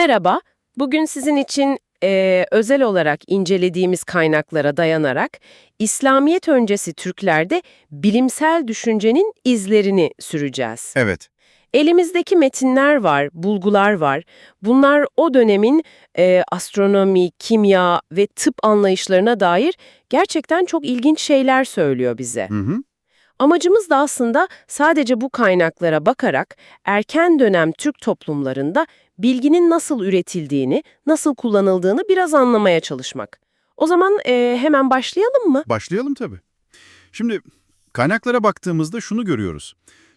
Merhaba, bugün sizin için eee, özel olarak incelediğimiz kaynaklara dayanarak İslamiyet öncesi Türklerde bilimsel düşüncenin izlerini süreceğiz. Evet, Elimizdeki metinler var, bulgular var. Bunlar o dönemin eee, astronomi, kimya ve tıp anlayışlarına dair gerçekten çok ilginç şeyler söylüyor bize. hı hı. Amacımız da aslında sadece bu kaynaklara bakarak erken dönem Türk toplumlarında bilginin nasıl üretildiğini, nasıl kullanıldığını biraz anlamaya çalışmak. O zaman eee, hemen başlayalım mı? Başlayalım tabii. Şimdi kaynaklara baktığımızda şunu görüyoruz.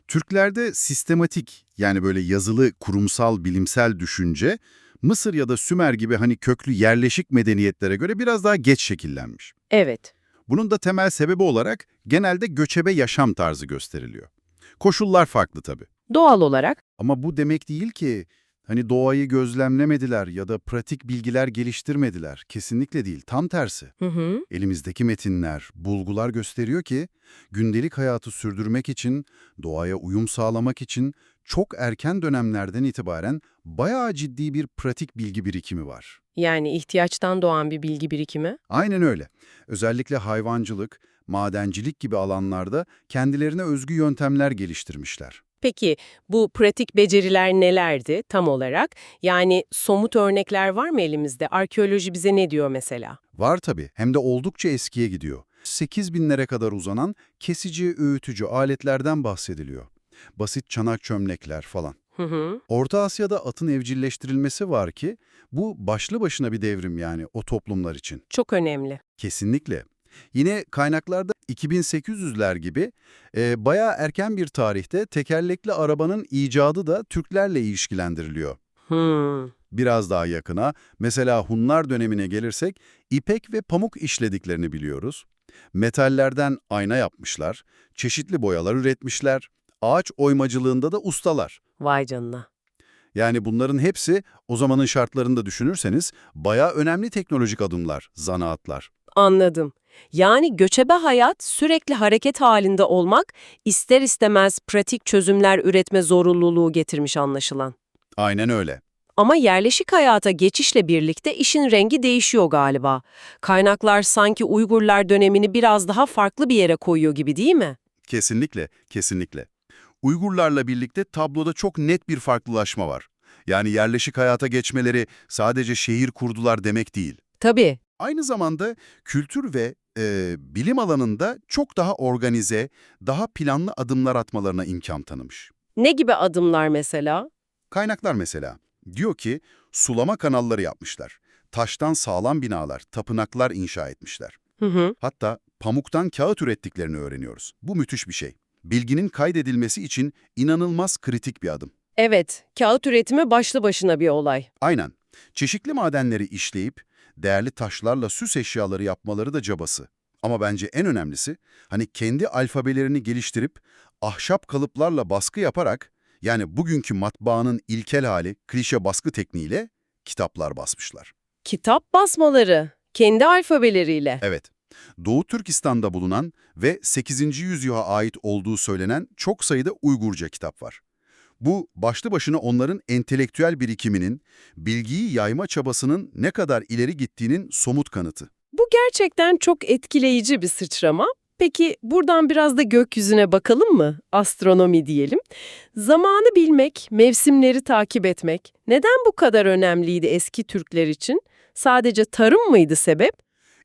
Türklerde sistematik yani böyle yazılı kurumsal bilimsel düşünce Mısır ya da Sümer gibi hani köklü yerleşik medeniyetlere göre biraz daha geç şekillenmiş. Evet. Bunun da temel sebebi olarak genelde göçebe yaşam tarzı gösteriliyor. Koşullar farklı tabii. Doğal olarak. Ama bu demek değil ki hani doğayı gözlemlemediler ya da pratik bilgiler geliştirmediler. Kesinlikle değil, tam tersi. Hı hı. Elimizdeki metinler, bulgular gösteriyor ki gündelik hayatı sürdürmek için, doğaya uyum sağlamak için çok erken dönemlerden itibaren bayağı ciddi bir pratik bilgi birikimi var. Yani ihtiyaçtan doğan bir bilgi birikimi. Aynen öyle. Özellikle hayvancılık, madencilik gibi alanlarda kendilerine özgü yöntemler geliştirmişler. Peki bu pratik beceriler nelerdi tam olarak? Yani somut örnekler var mı elimizde? Arkeoloji bize ne diyor mesela? Var tabii, hem de oldukça eskiye gidiyor. 8000'lere kadar uzanan kesici, öğütücü aletlerden bahsediliyor. Basit çanak çömlekler falan. Hı hı. Orta Asya'da atın evcilleştirilmesi var ki bu başlı başına bir devrim yani o toplumlar için. Çok önemli. Kesinlikle. Yine kaynaklarda 2800'ler gibi e, bayağı erken bir tarihte tekerlekli arabanın icadı da Türklerle ilişkilendiriliyor. Hmm. Biraz daha yakına, mesela Hunlar dönemine gelirsek ipek ve pamuk işlediklerini biliyoruz. Metallerden ayna yapmışlar, çeşitli boyalar üretmişler, ağaç oymacılığında da ustalar. Vay canına. Yani bunların hepsi o zamanın şartlarında düşünürseniz bayağı önemli teknolojik adımlar, zanaatlar. Anladım. Yani göçebe hayat sürekli hareket halinde olmak ister istemez pratik çözümler üretme zorunluluğu getirmiş anlaşılan. Aynen öyle. Ama yerleşik hayata geçişle birlikte işin rengi değişiyor galiba. Kaynaklar sanki Uygurlar dönemini biraz daha farklı bir yere koyuyor gibi değil mi? Kesinlikle, kesinlikle. Uygurlarla birlikte tabloda çok net bir farklılaşma var. Yani yerleşik hayata geçmeleri sadece şehir kurdular demek değil. Tabii. Aynı zamanda kültür ve e, bilim alanında çok daha organize, daha planlı adımlar atmalarına imkan tanımış. Ne gibi adımlar mesela? Kaynaklar mesela. Diyor ki sulama kanalları yapmışlar. Taştan sağlam binalar, tapınaklar inşa etmişler. Hı hı. Hatta pamuktan kağıt ürettiklerini öğreniyoruz. Bu müthiş bir şey. Bilginin kaydedilmesi için inanılmaz kritik bir adım. Evet, kağıt üretimi başlı başına bir olay. Aynen. Çeşitli madenleri işleyip değerli taşlarla süs eşyaları yapmaları da cabası. Ama bence en önemlisi hani kendi alfabelerini geliştirip ahşap kalıplarla baskı yaparak yani bugünkü matbaanın ilkel hali klişe baskı tekniğiyle kitaplar basmışlar. Kitap basmaları, kendi alfabeleriyle. Evet. Doğu Türkistan'da bulunan ve 8. yüzyıla ait olduğu söylenen çok sayıda Uygurca kitap var. Bu başlı başına onların entelektüel birikiminin, bilgiyi yayma çabasının ne kadar ileri gittiğinin somut kanıtı. Bu gerçekten çok etkileyici bir sıçrama. Peki buradan biraz da gökyüzüne bakalım mı? Astronomi diyelim. Zamanı bilmek, mevsimleri takip etmek neden bu kadar önemliydi eski Türkler için? Sadece tarım mıydı sebep?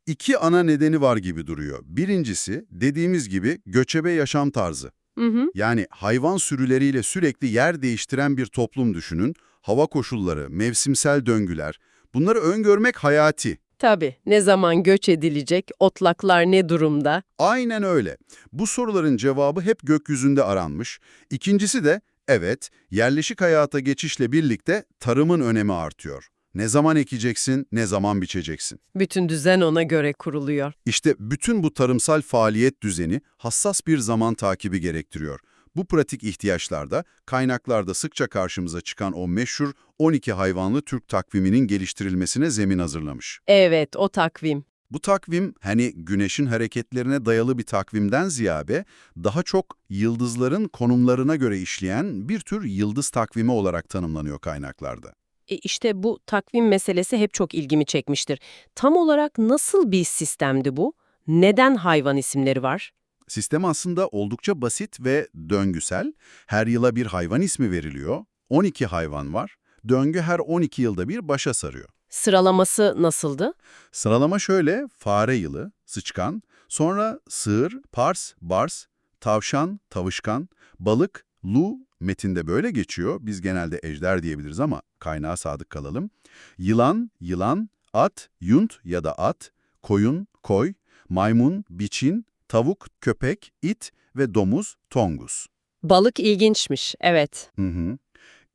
İki ana nedeni var gibi duruyor. Birincisi, dediğimiz gibi göçebe yaşam tarzı. Hı hı. Yani hayvan sürüleriyle sürekli yer değiştiren bir toplum düşünün. Hava koşulları, mevsimsel döngüler, bunları öngörmek hayati. Tabii. Ne zaman göç edilecek, otlaklar ne durumda? Aynen öyle. Bu soruların cevabı hep gökyüzünde aranmış. İkincisi de, evet, yerleşik hayata geçişle birlikte tarımın önemi artıyor. Ne zaman ekeceksin, ne zaman biçeceksin. Bütün düzen ona göre kuruluyor. İşte bütün bu tarımsal faaliyet düzeni hassas bir zaman takibi gerektiriyor. Bu pratik ihtiyaçlarda kaynaklarda sıkça karşımıza çıkan o meşhur 12 hayvanlı Türk takviminin geliştirilmesine zemin hazırlamış. Evet, o takvim. Bu takvim hani güneşin hareketlerine dayalı bir takvimden ziyade daha çok yıldızların konumlarına göre işleyen bir tür yıldız takvimi olarak tanımlanıyor kaynaklarda. E işte bu takvim meselesi hep çok ilgimi çekmiştir. Tam olarak nasıl bir sistemdi bu? Neden hayvan isimleri var? Sistem aslında oldukça basit ve döngüsel. Her yıla bir hayvan ismi veriliyor. 12 hayvan var. Döngü her 12 yılda bir başa sarıyor. Sıralaması nasıldı? Sıralama şöyle, fare yılı, sıçkan, sonra sığır, pars, bars, tavşan, tavışkan, balık, lu, metinde böyle geçiyor. Biz genelde ejder diyebiliriz ama kaynağa sadık kalalım. Yılan, yılan, at, yunt ya da at, koyun, koy, maymun, biçin, tavuk, köpek, it ve domuz, tongus. Balık ilginçmiş, evet. Hı hı.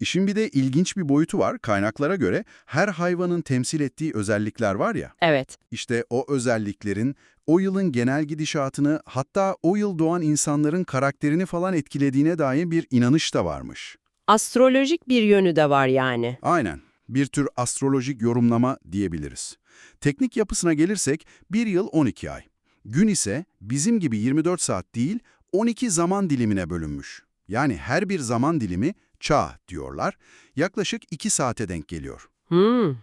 İşin bir de ilginç bir boyutu var. Kaynaklara göre her hayvanın temsil ettiği özellikler var ya, Evet. işte o özelliklerin o yılın genel gidişatını hatta o yıl doğan insanların karakterini falan etkilediğine dair bir inanış da varmış. Astrolojik bir yönü de var yani. Aynen. Bir tür astrolojik yorumlama diyebiliriz. Teknik yapısına gelirsek bir yıl 12 ay. Gün ise bizim gibi 24 saat değil 12 zaman dilimine bölünmüş. Yani her bir zaman dilimi çağ diyorlar. Yaklaşık 2 saate denk geliyor. Hmm.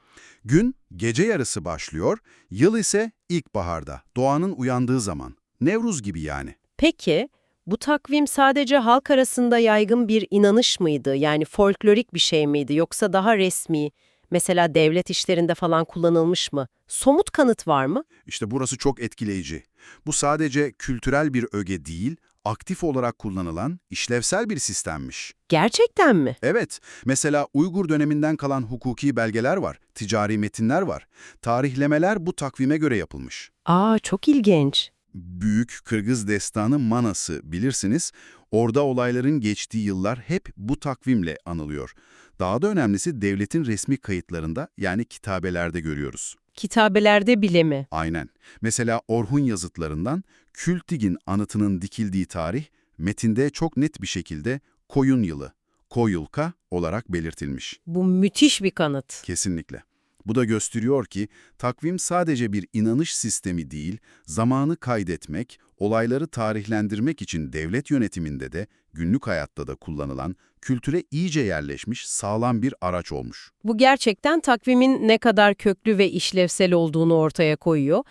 Gün gece yarısı başlıyor, yıl ise ilkbaharda, doğanın uyandığı zaman. Nevruz gibi yani. Peki, bu takvim sadece halk arasında yaygın bir inanış mıydı? Yani folklorik bir şey miydi yoksa daha resmi, mesela devlet işlerinde falan kullanılmış mı? Somut kanıt var mı? İşte burası çok etkileyici. Bu sadece kültürel bir öge değil, aktif olarak kullanılan işlevsel bir sistemmiş. Gerçekten mi? Evet, mesela Uygur döneminden kalan hukuki belgeler var, ticari metinler var. Tarihlemeler bu takvime göre yapılmış. Aa, çok ilginç. Büyük Kırgız destanı Manas'ı bilirsiniz. Orada olayların geçtiği yıllar hep bu takvimle anılıyor. Daha da önemlisi devletin resmi kayıtlarında yani kitabelerde görüyoruz. Kitabelerde bile mi? Aynen. Mesela Orhun yazıtlarından Kültigin anıtının dikildiği tarih metinde çok net bir şekilde koyun yılı, koyulka olarak belirtilmiş. Bu müthiş bir kanıt. Kesinlikle. Bu da gösteriyor ki takvim sadece bir inanış sistemi değil, zamanı kaydetmek, olayları tarihlendirmek için devlet yönetiminde de, günlük hayatta da kullanılan, kültüre iyice yerleşmiş sağlam bir araç olmuş. Bu gerçekten takvimin ne kadar köklü ve işlevsel olduğunu ortaya koyuyor.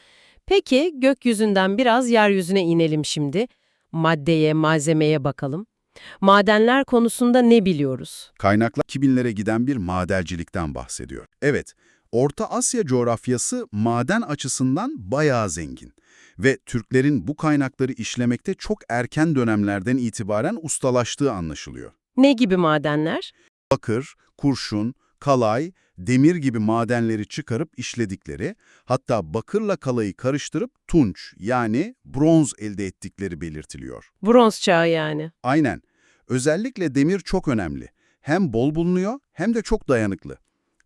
Peki gökyüzünden biraz yeryüzüne inelim şimdi. Maddeye, malzemeye bakalım. Madenler konusunda ne biliyoruz? Kaynaklar 2000'lere giden bir madencilikten bahsediyor. Evet, Orta Asya coğrafyası maden açısından bayağı zengin ve Türklerin bu kaynakları işlemekte çok erken dönemlerden itibaren ustalaştığı anlaşılıyor. Ne gibi madenler? Bakır, kurşun, kalay, demir gibi madenleri çıkarıp işledikleri, hatta bakırla kalayı karıştırıp tunç yani bronz elde ettikleri belirtiliyor. Bronz çağı yani. Aynen. Özellikle demir çok önemli. Hem bol bulunuyor hem de çok dayanıklı.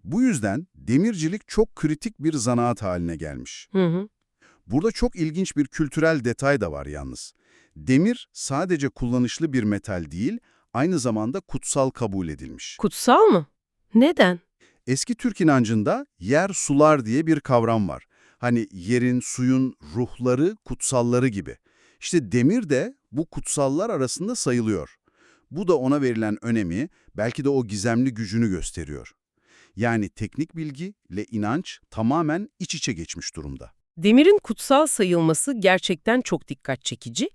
Bu yüzden demircilik çok kritik bir zanaat haline gelmiş. Hı hı. Burada çok ilginç bir kültürel detay da var yalnız. Demir sadece kullanışlı bir metal değil, aynı zamanda kutsal kabul edilmiş. Kutsal mı? Neden? Eski Türk inancında yer sular diye bir kavram var. Hani yerin, suyun ruhları, kutsalları gibi. İşte demir de bu kutsallar arasında sayılıyor. Bu da ona verilen önemi, belki de o gizemli gücünü gösteriyor. Yani teknik bilgi ile inanç tamamen iç içe geçmiş durumda. Demirin kutsal sayılması gerçekten çok dikkat çekici.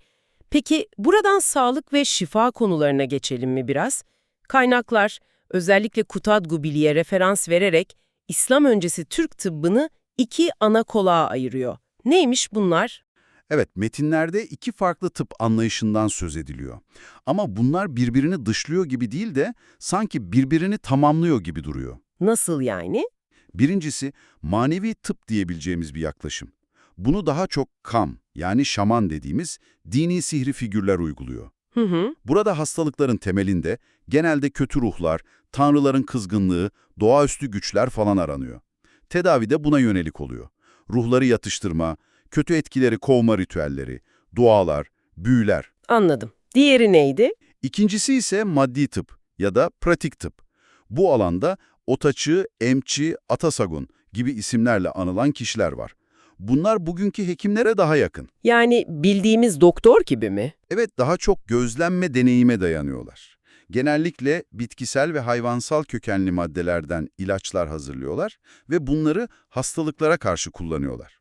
Peki buradan sağlık ve şifa konularına geçelim mi biraz? Kaynaklar özellikle Kutadgu-Bili'ye referans vererek İslam öncesi Türk tıbbını iki ana kolağa ayırıyor. Neymiş bunlar? Evet, metinlerde iki farklı tıp anlayışından söz ediliyor. Ama bunlar birbirini dışlıyor gibi değil de sanki birbirini tamamlıyor gibi duruyor. Nasıl yani? Birincisi, manevi tıp diyebileceğimiz bir yaklaşım. Bunu daha çok kam, yani şaman dediğimiz dini sihri figürler uyguluyor. Hı hı. Burada hastalıkların temelinde genelde kötü ruhlar, tanrıların kızgınlığı, doğaüstü güçler falan aranıyor. Tedavi de buna yönelik oluyor. Ruhları yatıştırma, kötü etkileri kovma ritüelleri, dualar, büyüler. Anladım. Diğeri neydi? İkincisi ise maddi tıp ya da pratik tıp. Bu alanda otaçı, emçi, atasagun gibi isimlerle anılan kişiler var. Bunlar bugünkü hekimlere daha yakın. Yani bildiğimiz doktor gibi mi? Evet, daha çok gözlenme deneyime dayanıyorlar. Genellikle bitkisel ve hayvansal kökenli maddelerden ilaçlar hazırlıyorlar ve bunları hastalıklara karşı kullanıyorlar.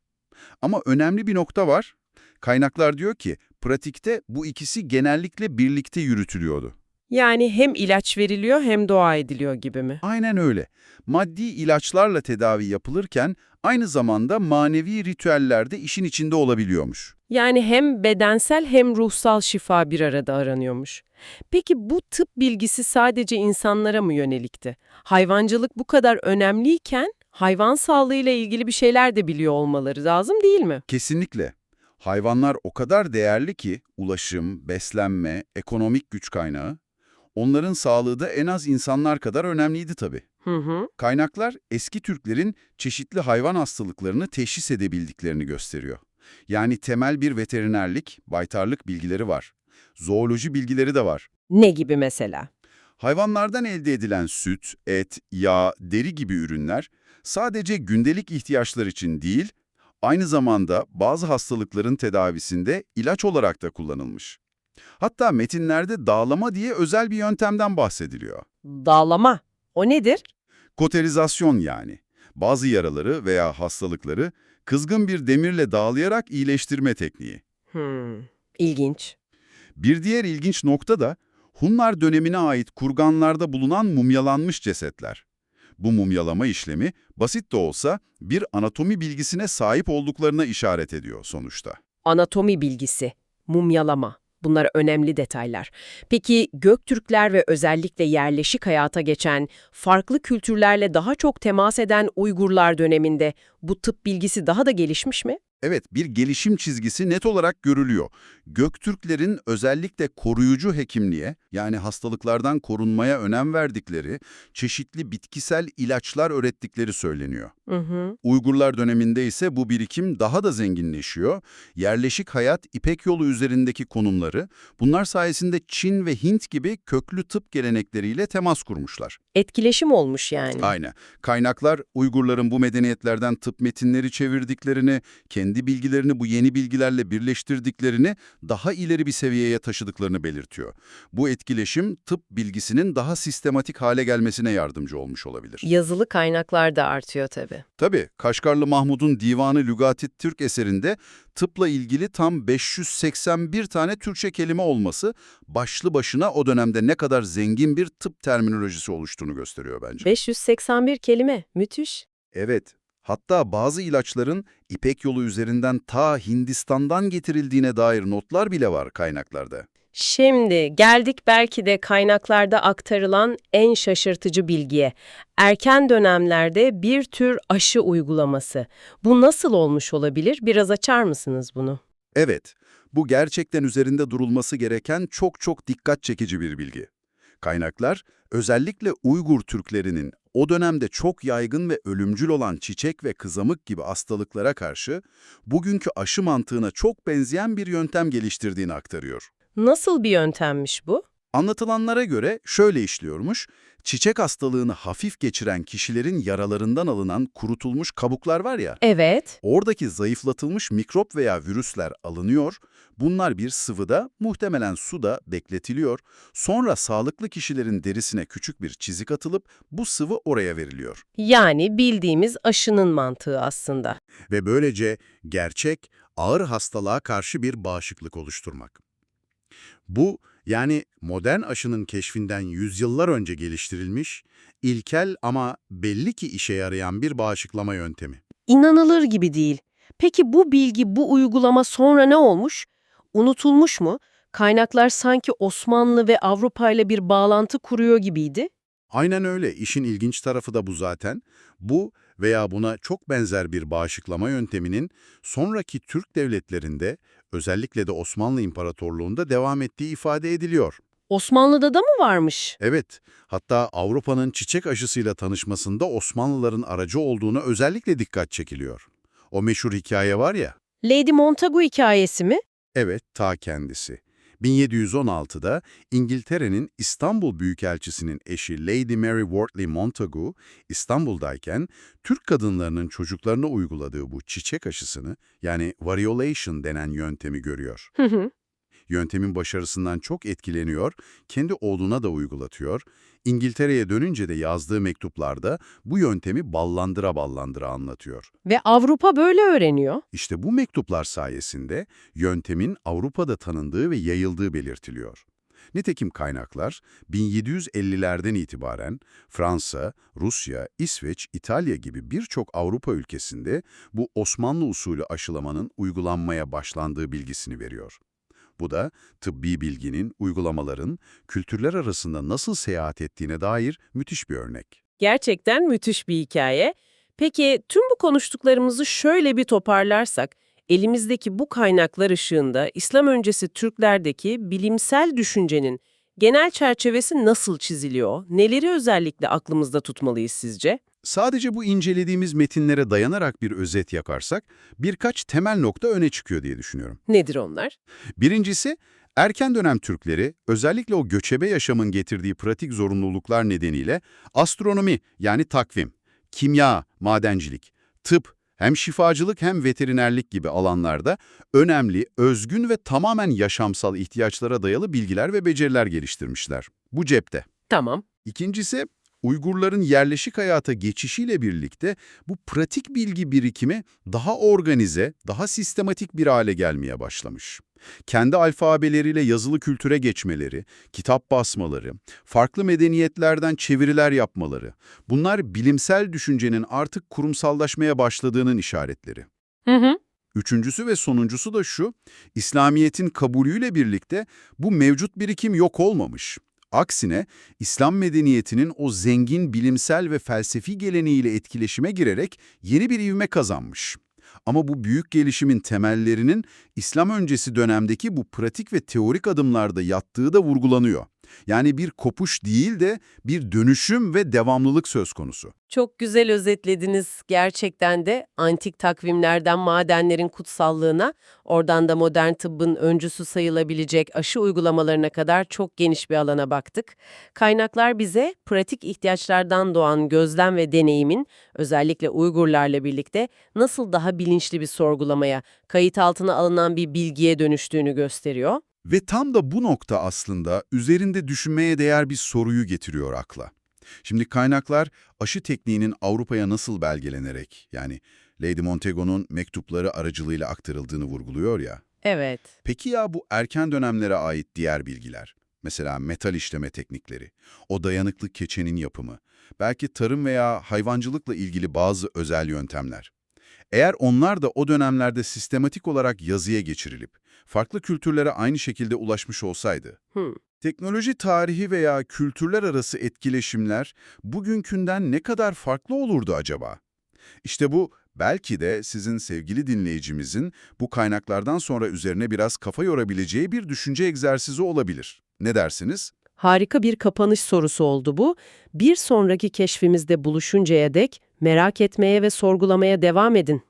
Ama önemli bir nokta var. Kaynaklar diyor ki pratikte bu ikisi genellikle birlikte yürütülüyordu. Yani hem ilaç veriliyor hem dua ediliyor gibi mi? Aynen öyle. Maddi ilaçlarla tedavi yapılırken aynı zamanda manevi ritüeller de işin içinde olabiliyormuş. Yani hem bedensel hem ruhsal şifa bir arada aranıyormuş. Peki bu tıp bilgisi sadece insanlara mı yönelikti? Hayvancılık bu kadar önemliyken hayvan sağlığıyla ilgili bir şeyler de biliyor olmaları lazım değil mi? Kesinlikle. Hayvanlar o kadar değerli ki ulaşım, beslenme, ekonomik güç kaynağı. Onların sağlığı da en az insanlar kadar önemliydi tabii. Hı hı. Kaynaklar eski Türklerin çeşitli hayvan hastalıklarını teşhis edebildiklerini gösteriyor. Yani temel bir veterinerlik, baytarlık bilgileri var. Zooloji bilgileri de var. Ne gibi mesela? Hayvanlardan elde edilen süt, et, yağ, deri gibi ürünler sadece gündelik ihtiyaçlar için değil, aynı zamanda bazı hastalıkların tedavisinde ilaç olarak da kullanılmış. Hatta metinlerde dağlama diye özel bir yöntemden bahsediliyor. Dağlama. O nedir? Koterizasyon yani. Bazı yaraları veya hastalıkları kızgın bir demirle dağlayarak iyileştirme tekniği. Hmm. İlginç. Bir diğer ilginç nokta da Hunlar dönemine ait kurganlarda bulunan mumyalanmış cesetler. Bu mumyalama işlemi basit de olsa bir anatomi bilgisine sahip olduklarına işaret ediyor sonuçta. Anatomi bilgisi, mumyalama. Bunlar önemli detaylar. Peki Göktürkler ve özellikle yerleşik hayata geçen, farklı kültürlerle daha çok temas eden Uygurlar döneminde bu tıp bilgisi daha da gelişmiş mi? Evet, bir gelişim çizgisi net olarak görülüyor. Göktürklerin özellikle koruyucu hekimliğe, yani hastalıklardan korunmaya önem verdikleri, çeşitli bitkisel ilaçlar öğrettikleri söyleniyor. Hı hı. Uygurlar döneminde ise bu birikim daha da zenginleşiyor. Yerleşik hayat, İpek yolu üzerindeki konumları, bunlar sayesinde Çin ve Hint gibi köklü tıp gelenekleriyle temas kurmuşlar. Etkileşim olmuş yani. Aynen. Kaynaklar Uygurların bu medeniyetlerden tıp metinleri çevirdiklerini, kendi bilgilerini bu yeni bilgilerle birleştirdiklerini, daha ileri bir seviyeye taşıdıklarını belirtiyor. Bu etkileşim tıp bilgisinin daha sistematik hale gelmesine yardımcı olmuş olabilir. Yazılı kaynaklar da artıyor tabii. Tabii, Kaşgarlı Mahmud'un Divanı Lügati Türk eserinde tıpla ilgili tam 581 tane Türkçe kelime olması başlı başına o dönemde ne kadar zengin bir tıp terminolojisi oluştuğunu gösteriyor bence. 581 kelime, müthiş. Evet, hatta bazı ilaçların İpek yolu üzerinden ta Hindistan'dan getirildiğine dair notlar bile var kaynaklarda. Şimdi geldik belki de kaynaklarda aktarılan en şaşırtıcı bilgiye. Erken dönemlerde bir tür aşı uygulaması. Bu nasıl olmuş olabilir? Biraz açar mısınız bunu? Evet, bu gerçekten üzerinde durulması gereken çok çok dikkat çekici bir bilgi. Kaynaklar, özellikle Uygur Türklerinin o dönemde çok yaygın ve ölümcül olan çiçek ve kızamık gibi hastalıklara karşı bugünkü aşı mantığına çok benzeyen bir yöntem geliştirdiğini aktarıyor. Nasıl bir yöntemmiş bu? Anlatılanlara göre şöyle işliyormuş, çiçek hastalığını hafif geçiren kişilerin yaralarından alınan kurutulmuş kabuklar var ya, Evet. Oradaki zayıflatılmış mikrop veya virüsler alınıyor, bunlar bir sıvıda, muhtemelen suda bekletiliyor, sonra sağlıklı kişilerin derisine küçük bir çizik atılıp bu sıvı oraya veriliyor. Yani bildiğimiz aşının mantığı aslında. Ve böylece gerçek, ağır hastalığa karşı bir bağışıklık oluşturmak. Bu, yani modern aşının keşfinden yüzyıllar önce geliştirilmiş, ilkel ama belli ki işe yarayan bir bağışıklama yöntemi. İnanılır gibi değil. Peki bu bilgi, bu uygulama sonra ne olmuş? Unutulmuş mu? Kaynaklar sanki Osmanlı ve Avrupa ile bir bağlantı kuruyor gibiydi. Aynen öyle. İşin ilginç tarafı da bu zaten. Bu veya buna çok benzer bir bağışıklama yönteminin sonraki Türk devletlerinde, özellikle de Osmanlı İmparatorluğu'nda devam ettiği ifade ediliyor. Osmanlı'da da mı varmış? Evet, hatta Avrupa'nın çiçek aşısıyla tanışmasında Osmanlıların aracı olduğuna özellikle dikkat çekiliyor. O meşhur hikaye var ya, Lady Montagu hikayesi mi? evet ta kendisi. 1716'da İngiltere'nin İstanbul Büyükelçisi'nin eşi Lady Mary Wortley Montagu, İstanbul'dayken Türk kadınlarının çocuklarına uyguladığı bu çiçek aşısını, yani variolation denen yöntemi görüyor. Hı hı. Yöntemin başarısından çok etkileniyor, kendi oğluna da uygulatıyor. İngiltere'ye dönünce de yazdığı mektuplarda bu yöntemi ballandıra ballandıra anlatıyor. Ve Avrupa böyle öğreniyor. İşte bu mektuplar sayesinde yöntemin Avrupa'da tanındığı ve yayıldığı belirtiliyor. Nitekim kaynaklar 1750'lerden itibaren Fransa, Rusya, İsveç, İtalya gibi birçok Avrupa ülkesinde bu Osmanlı usulü aşılamanın uygulanmaya başlandığı bilgisini veriyor. Bu da tıbbi bilginin, uygulamaların kültürler arasında nasıl seyahat ettiğine dair müthiş bir örnek. Gerçekten müthiş bir hikaye. Peki tüm bu konuştuklarımızı şöyle bir toparlarsak, elimizdeki bu kaynaklar ışığında İslam öncesi Türklerdeki bilimsel düşüncenin genel çerçevesi nasıl çiziliyor? Neleri özellikle aklımızda tutmalıyız sizce? Sadece bu incelediğimiz metinlere dayanarak bir özet yaparsak birkaç temel nokta öne çıkıyor diye düşünüyorum. Nedir onlar? Birincisi, erken dönem Türkleri özellikle o göçebe yaşamın getirdiği pratik zorunluluklar nedeniyle astronomi yani takvim, kimya, madencilik, tıp, hem şifacılık hem veterinerlik gibi alanlarda önemli, özgün ve tamamen yaşamsal ihtiyaçlara dayalı bilgiler ve beceriler geliştirmişler. Bu cepte. Tamam. İkincisi, Uygurların yerleşik hayata geçişiyle birlikte bu pratik bilgi birikimi daha organize, daha sistematik bir hale gelmeye başlamış. Kendi alfabeleriyle yazılı kültüre geçmeleri, kitap basmaları, farklı medeniyetlerden çeviriler yapmaları, bunlar bilimsel düşüncenin artık kurumsallaşmaya başladığının işaretleri. Hı hı. Üçüncüsü ve sonuncusu da şu, İslamiyet'in kabulüyle birlikte bu mevcut birikim yok olmamış. Aksine İslam medeniyetinin o zengin bilimsel ve felsefi geleneğiyle etkileşime girerek yeni bir ivme kazanmış. Ama bu büyük gelişimin temellerinin İslam öncesi dönemdeki bu pratik ve teorik adımlarda yattığı da vurgulanıyor. Yani bir kopuş değil de bir dönüşüm ve devamlılık söz konusu. Çok güzel özetlediniz gerçekten de antik takvimlerden madenlerin kutsallığına, oradan da modern tıbbın öncüsü sayılabilecek aşı uygulamalarına kadar çok geniş bir alana baktık. Kaynaklar bize pratik ihtiyaçlardan doğan gözlem ve deneyimin özellikle Uygurlarla birlikte nasıl daha bilinçli bir sorgulamaya, kayıt altına alınan bir bilgiye dönüştüğünü gösteriyor. Ve tam da bu nokta aslında üzerinde düşünmeye değer bir soruyu getiriyor akla. Şimdi kaynaklar aşı tekniğinin Avrupa'ya nasıl belgelenerek, yani Lady Montego'nun mektupları aracılığıyla aktarıldığını vurguluyor ya. Evet. Peki ya bu erken dönemlere ait diğer bilgiler? Mesela metal işleme teknikleri, o dayanıklı keçenin yapımı, belki tarım veya hayvancılıkla ilgili bazı özel yöntemler. Eğer onlar da o dönemlerde sistematik olarak yazıya geçirilip, farklı kültürlere aynı şekilde ulaşmış olsaydı, Hmm. teknoloji tarihi veya kültürler arası etkileşimler bugünkünden ne kadar farklı olurdu acaba? İşte bu belki de sizin sevgili dinleyicimizin bu kaynaklardan sonra üzerine biraz kafa yorabileceği bir düşünce egzersizi olabilir. Ne dersiniz? Harika bir kapanış sorusu oldu bu. Bir sonraki keşfimizde buluşuncaya dek merak etmeye ve sorgulamaya devam edin.